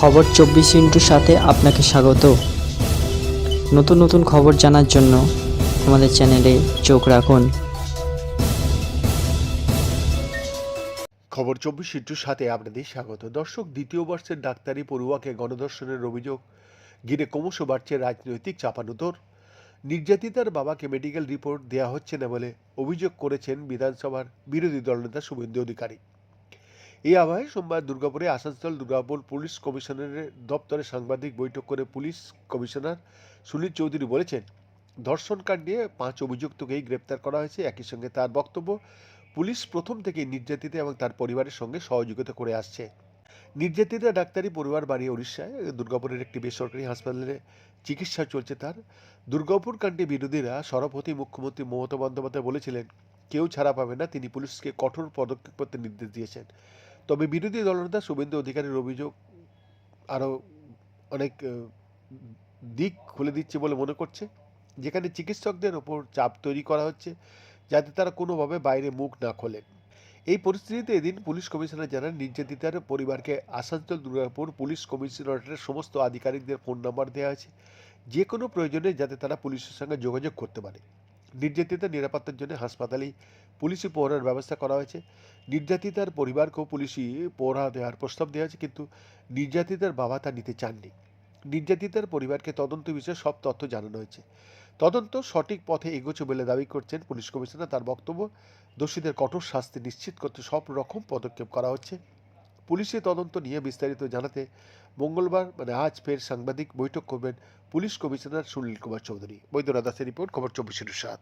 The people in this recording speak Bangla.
খবর চব্বিশ ইন্টুর সাথে আপনাকে স্বাগত। নতুন নতুন খবর জানার জন্য আমাদের চ্যানেলে চোখ রাখুন। খবর চব্বিশ ইন্টুর সাথে আপনাদের স্বাগত। দর্শক, দ্বিতীয় বর্ষের ডাক্তারি পড়ুয়াকে গণধর্ষণের অভিযোগ। ঘিরে ক্রমশ বাড়ছে রাজনৈতিক চাপানুতর। নির্যাতিতার বাবাকে মেডিকেল রিপোর্ট দেওয়া হচ্ছে না বলে অভিযোগ করেছেন বিধানসভার বিরোধী দলনেতা শুভেন্দু অধিকারী। এই আবহে সোমবার দুর্গাপুরে আসানসোল দুর্গাপুর পুলিশ কমিশনারের দপ্তরে সাংবাদিক বৈঠক করে পুলিশ কমিশনার সুনীল চৌধুরী বলেছেন ধর্ষণকাণ্ড পাঁচ অভিযুক্তকেই গ্রেপ্তার করা হয়েছে। একই সঙ্গে তার বক্তব্য, পুলিশ প্রথম থেকেই নির্যাতিতা এবং তার পরিবারের সঙ্গে সহযোগিতা করে আসছে। নির্যাতিতা ডাক্তারি পরিবার বাড়ি উড়িষ্যায় দুর্গাপুরের একটি বেসরকারি হাসপাতালে চিকিৎসা চলছে তার। দুর্গাপুর কাণ্ডে বিরোধীরা সভাপতি মুখ্যমন্ত্রী মমতা বন্দ্যোপাধ্যায় বলেছিলেন, কেউ ছাড়া পাবে না, তিনি পুলিশকে কঠোর পদক্ষেপ করতে নির্দেশ দিয়েছেন। তবে বিরোধী দলনেতা শুভেন্দু অধিকারীর অভিযোগ আরও অনেক দিক খুলে দিচ্ছে বলে মনে করছে। যেখানে চিকিৎসকদের ওপর চাপ তৈরি করা হচ্ছে, যাতে তারা কোনোভাবে বাইরে মুখ না খোলেন। এই পরিস্থিতিতে এদিন পুলিশ কমিশনার জানান, নির্যাতিতার পরিবারকে আসানসোল, দুর্গাপুর পুলিশ কমিশনারেটের সমস্ত আধিকারিকদের ফোন নাম্বার দেওয়া আছে। যে কোনো প্রয়োজনে যাতে তারা পুলিশের সঙ্গে যোগাযোগ করতে পারে। নির্যাতিতার নিরাপত্তার জন্য হাসপাতালেই পুলিশি পহরার ব্যবস্থা করা হয়েছে। নির্যাতিতার পরিবারকেও পুলিশি পহরা দেওয়ার প্রস্তাব দেওয়া হয়েছে, কিন্তু নির্যাতিতার বাবা তা নিতে চাননি। নির্যাতিতার পরিবারকে তদন্ত বিষয়ে সব তথ্য জানানো হয়েছে। তদন্ত সঠিক পথে এগোচ্ছে বলে দাবি করছেন পুলিশ কমিশনার। তার বক্তব্য, দোষীদের কঠোর শাস্তি নিশ্চিত করতে সব রকম পদক্ষেপ করা হচ্ছে। পুলিশের তদন্ত নিয়ে বিস্তারিত জানাতে মঙ্গলবার মানে আজ ফের সাংবাদিক বৈঠক করবেন পুলিশ কমিশনার সুনীল কুমার চৌধুরী। বৈদ্যনাথ দাসের রিপোর্ট, খবর চব্বিশের সাত।